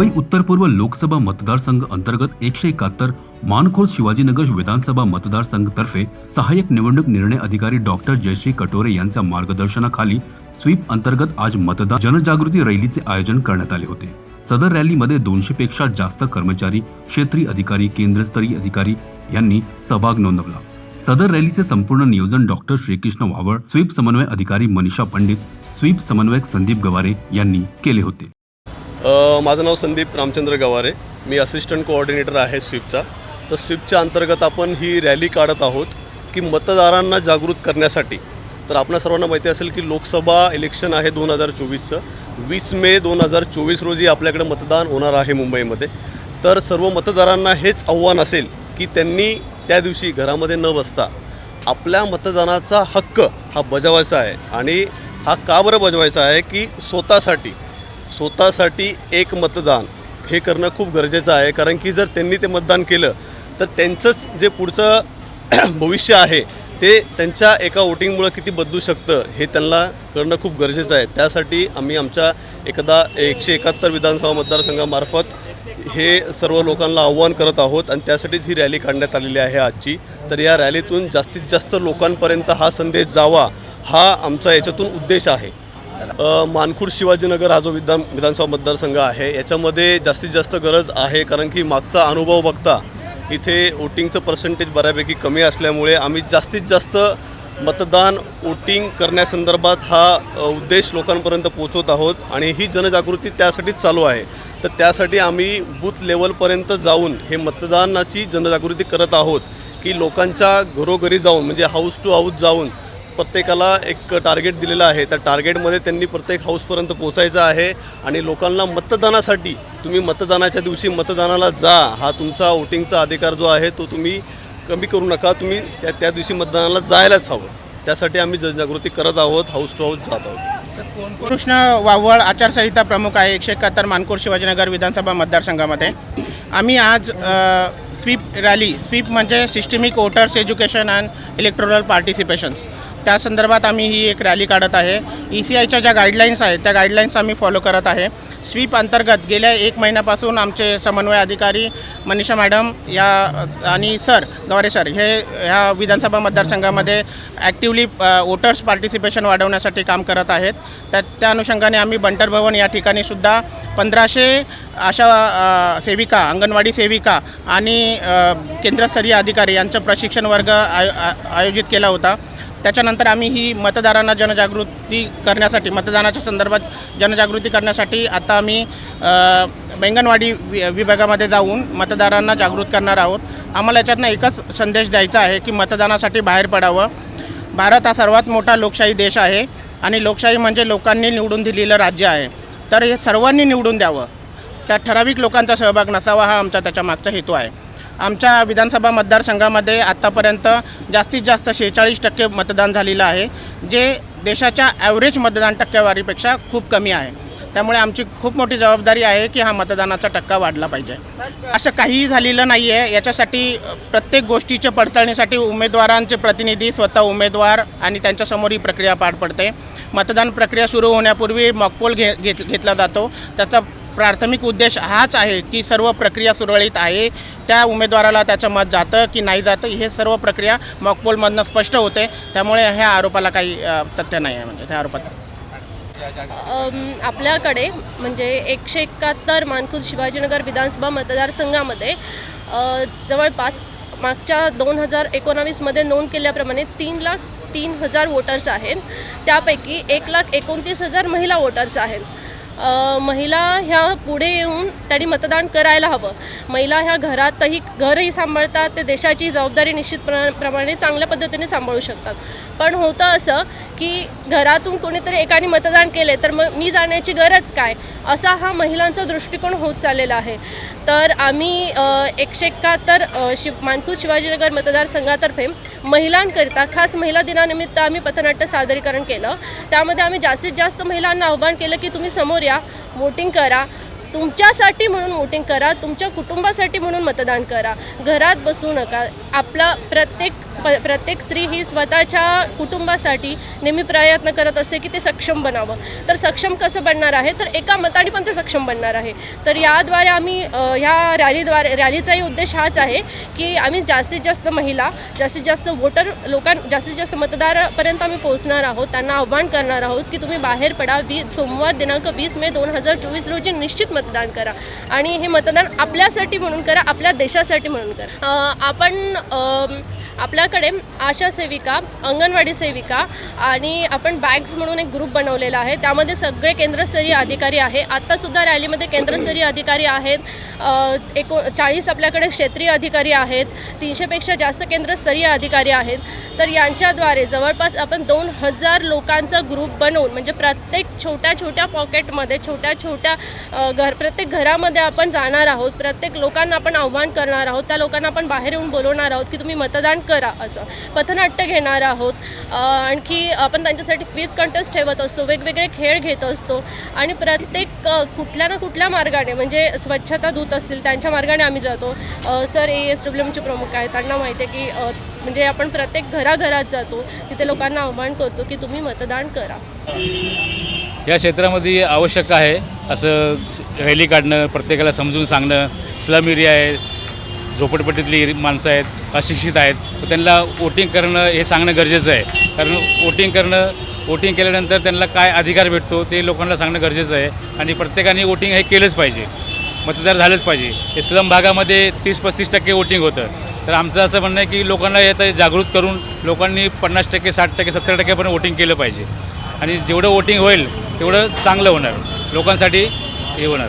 मुंबई उत्तर पूर्व लोकसभा मतदारसंघ अंतर्गत एकशे एकाहत्तर मानखोर शिवाजीनगर विधानसभा मतदारसंघतर्फे सहाय्यक निवडणूक निर्णय अधिकारी डॉक्टर जयश्री कटोरे यांच्या मार्गदर्शनाखाली स्वीप अंतर्गत आज मतदान जनजागृती रॅलीचे आयोजन करण्यात आले होते. सदर रॅलीमध्ये दोनशे पेक्षा जास्त कर्मचारी क्षेत्रीय अधिकारी केंद्रस्तरीय अधिकारी यांनी सहभाग नोंदवला. सदर रॅलीचे संपूर्ण नियोजन डॉक्टर श्रीकृष्ण वावळ स्वीप समन्वय अधिकारी मनीषा पंडित स्वीप समन्वयक संदीप गवारे यांनी केले होते. माझं नाव संदीप रामचंद्र गवारे. मी असिस्टंट कोऑर्डिनेटर आहे स्वीपचा. तर स्वीपच्या अंतर्गत आपण ही रॅली काढत आहोत की मतदारांना जागृत करण्यासाठी. तर आपणा सर्वांना माहिती असेल की लोकसभा इलेक्शन आहे दोन हजार चोवीसचं. वीस मे दोन हजार चोवीस रोजी आपल्याकडे मतदान होणार आहे मुंबईमध्ये. तर सर्व मतदारांना हेच आव्हान असेल की त्यांनी त्या दिवशी घरामध्ये न बसता आपल्या मतदानाचा हक्क हा बजावायचा आहे. आणि हा का बरं बजवायचा आहे की स्वतःसाठी स्वतःसाठी एक मतदान हे करणं खूप गरजेचं आहे. कारण की जर त्यांनी ते मतदान केलं तर त्यांचंच जे पुढचं भविष्य आहे ते त्यांच्या एका वोटिंगमुळं किती बदलू शकतं हे त्यांना करणं खूप गरजेचं आहे. त्यासाठी आम्ही आमच्या एकदा एकशे एकाहत्तर विधानसभा मतदारसंघामार्फत हे सर्व लोकांना आव्हान करत आहोत आणि त्यासाठीच ही रॅली काढण्यात आलेली आहे आजची. तर या रॅलीतून जास्तीत जास्त लोकांपर्यंत हा संदेश जावा हा आमचा याच्यातून उद्देश आहे. मानखुर शिवाजीनगर हा जो विधान विधानसभा मतदारसंघ आहे याच्यामध्ये जास्तीत जास्त गरज आहे कारण की मागचा अनुभव बघता इथे वोटिंगचं पर्सेंटेज बऱ्यापैकी कमी असल्यामुळे आम्ही जास्तीत जास्त मतदान वोटिंग करण्यासंदर्भात हा उद्देश लोकांपर्यंत पोहोचवत आहोत आणि ही जनजागृती त्यासाठीच चालू आहे. तर त्यासाठी आम्ही बूथ लेवलपर्यंत जाऊन हे मतदानाची जनजागृती करत आहोत की लोकांच्या घरोघरी जाऊन म्हणजे हाऊस टू हाऊस जाऊन प्रत्येकाला एक टार्गेट दिलेलं आहे. त्या टार्गेटमध्ये त्यांनी प्रत्येक हाऊसपर्यंत पोचायचं आहे आणि लोकांना मतदानासाठी तुम्ही मतदानाच्या दिवशी मतदानाला जा. हा तुमचा वोटिंगचा अधिकार जो आहे तो तुम्ही कमी करू नका. तुम्ही त्या त्या दिवशी मतदानाला जायलाच हवं. त्यासाठी आम्ही जनजागृती करत आहोत. हाऊस टू हाऊस जात आहोत. कृष्ण वावळ आचारसंहिता प्रमुख आहे? एकशे एकाहत्तर मानकोड शिवाजीनगर विधानसभा मतदारसंघामध्ये. आम्ही आज स्वीप रॅली स्वीप म्हणजे systemic voters education and electoral participations त्या संदर्भात आम्ही ही एक रॅली काढत आहे. ई सी आयच्या ज्या गाईडलाईन्स आहेत त्या गाईडलाईन्स आम्ही फॉलो करत आहे. स्वीप अंतर्गत गेल्या एक महिन्यापासून आमचे समन्वय अधिकारी मनीषा मॅडम या आणि सर गवारे सर हे ह्या विधानसभा मतदारसंघामध्ये ॲक्टिवली वोटर्स पार्टिसिपेशन वाढवण्यासाठी काम करत आहेत. त्या त्या अनुषंगाने आम्ही बंटर भवन या ठिकाणी सुद्धा पंधराशे अशा सेविका अंगणवाडी सेविका आणि केंद्रस्तरीय अधिकारी यांचं प्रशिक्षण वर्ग आय आयोजित केला होता. त्याच्यानंतर आम्ही ही मतदारांना जनजागृती करण्यासाठी मतदानाच्या संदर्भात जनजागृती करण्यासाठी आता आम्ही अ, बैंगनवाडी वि विभागामध्ये जाऊन मतदारांना जागृत करणार आहोत. आम्हाला याच्यातनं एकच संदेश द्यायचा आहे की मतदानासाठी बाहेर पडावं. भारत हा सर्वात मोठा लोकशाही देश आहे आणि लोकशाही म्हणजे लोकांनी निवडून दिलेलं राज्य आहे. तर हे सर्वांनी निवडून द्यावं. त्या ठराविक लोकांचा सहभाग नसावा हा आमचा त्याच्या मागचा हेतू आहे. आमच्या विधानसभा मतदारसंघामध्ये आत्तापर्यंत जास्तीत जास्त शेहेचाळीस टक्के मतदान झालेलं आहे जे देशाच्या ॲव्हरेज मतदान टक्केवारीपेक्षा खूप कमी आहे. त्यामुळे आमची खूप मोठी जबाबदारी आहे की हा मतदानाचा टक्का वाढला पाहिजे. असं काहीही झालेलं नाही आहे याच्यासाठी प्रत्येक गोष्टीच्या पडताळणीसाठी उमेदवारांचे प्रतिनिधी स्वतः उमेदवार आणि त्यांच्यासमोर ही प्रक्रिया पार पडते. मतदान प्रक्रिया सुरू होण्यापूर्वी मॉकपोल घे घेत घेतला जातो. त्याचा प्राथमिक उद्देश हाच आहे की सर्व प्रक्रिया सुरळीत आहे. त्या उमेदवाराला त्याचं मत जातं की नाही जातं हे सर्व प्रक्रिया मॉकपोलमधनं स्पष्ट होते. त्यामुळे ह्या आरोपाला काही तथ्य नाही आहे म्हणजे त्या आरोपात. आपल्याकडे म्हणजे एकशे एकाहत्तर मानखुर्द शिवाजीनगर विधानसभा मतदारसंघामध्ये जवळपास मागच्या दोन हजार एकोणावीसमध्ये नोंद केल्याप्रमाणे तीन लाख तीन हजार वोटर्स आहेत. त्यापैकी एक लाख एकोणतीस हजार महिला वोटर्स आहेत. महिला ह्या पुढे येऊन त्यांनी मतदान करायला हवं. महिला ह्या घरातही घरही सांभाळतात ते देशाची जबाबदारी निश्चितप्र प्रमाणे चांगल्या पद्धतीने सांभाळू शकतात. पण होतं असं की घरातून कोणीतरी एकाने मतदान केले तर मग मी जाण्याची गरज काय? असा हा महिलांचा दृष्टिकोन होत चाललेला आहे. तर आम्ही एकशे एकाहत्तर शिव मानखुर्द शिवाजीनगर मतदारसंघातर्फे महिलांकरिता खास महिला दिनानिमित्त आम्ही पथनाट्य सादरीकरण केलं. त्यामध्ये आम्ही जास्तीत जास्त महिलांना आव्हान केलं की तुम्ही समोर या. वोटिंग करा. तुमच्यासाठी म्हणून वोटिंग करा तुमच्या कुटुंबासाठी म्हणून मतदान करा. घरात बसू नका. आपला प्रत्येक प प्रत्येक स्त्री ही स्वतःच्या कुटुंबासाठी नेहमी प्रयत्न करत असते की ते सक्षम बनावं. तर सक्षम कसं बनणार आहे? तर एका मताने पण ते सक्षम बनणार आहे. तर याद्वारे आम्ही ह्या रॅलीद्वारे रॅलीचाही उद्देश हाच आहे की आम्ही जास्तीत जास्त महिला जास्तीत जास्त वोटर लोकां जास्तीत जास्त मतदारापर्यंत आम्ही पोहोचणार आहोत. त्यांना आव्हान करणार आहोत की तुम्ही बाहेर पडा. वी सोमवार दिनांक वीस मे दोन हजार चोवीस रोजी निश्चित मतदान करा. आणि हे मतदान आपल्यासाठी म्हणून करा आपल्या देशासाठी म्हणून करा. आपण आपल्याकडे आशा सेविका अंगणवाडी सेविका आणि आपण बॅग्स म्हणून एक ग्रुप बनवलेला आहे. त्यामध्ये सगळे केंद्रस्तरीय अधिकारी आहे. आत्तासुद्धा रॅलीमध्ये केंद्रस्तरीय अधिकारी आहेत. एको चाळीस आपल्याकडे क्षेत्रीय अधिकारी आहेत. तीनशेपेक्षा जास्त केंद्रस्तरीय अधिकारी आहेत. तर यांच्याद्वारे जवळपास आपण दोन हजार लोकांचा ग्रुप बनवून म्हणजे प्रत्येक छोट्या छोट्या पॉकेटमध्ये छोट्या छोट्या घर प्रत्येक घरामध्ये आपण जाणार आहोत. प्रत्येक लोकांना आपण आव्हान करणार आहोत. त्या लोकांना आपण बाहेर येऊन बोलवणार आहोत की तुम्ही मतदान करा असं. पथनाट्य घेणार आहोत. आणखी आपण त्यांच्यासाठी क्वीज कंटेस्ट ठेवत असतो वेगवेगळे खेळ घेत असतो आणि प्रत्येक कुठल्या ना कुठल्या मार्गाने म्हणजे स्वच्छता दूत असतील त्यांच्या मार्गाने आम्ही जातो. सर ए एस डब्ल्यू एमचे प्रमुख आहेत त्यांना माहिती आहे की म्हणजे आपण प्रत्येक घराघरात जातो तिथे लोकांना आव्हान करतो की तुम्ही मतदान करा. या क्षेत्रामध्ये आवश्यक आहे असं रॅली काढणं प्रत्येकाला समजून सांगणं. स्लम एरिया आहे झोपडपट्टीतली माणसं आहेत अशिक्षित आहेत त्यांना वोटिंग करणं हे सांगणं गरजेचं आहे. कारण वोटिंग करणं वोटिंग केल्यानंतर त्यांना काय अधिकार भेटतो ते लोकांना सांगणं गरजेचं आहे. आणि प्रत्येकाने वोटिंग हे केलंच पाहिजे. मतदार झालंच पाहिजे. हे स्लम भागामध्ये तीस पस्तीस टक्के वोटिंग होतं. तर आमचं असं म्हणणं आहे की लोकांना यात जागृत करून लोकांनी पन्नास टक्के साठ टक्के सत्तर टक्केपर्यंत वोटिंग केलं पाहिजे. आणि जेवढं वोटिंग होईल तेवढं चांगलं होणार. लोकांसाठी हे होणार.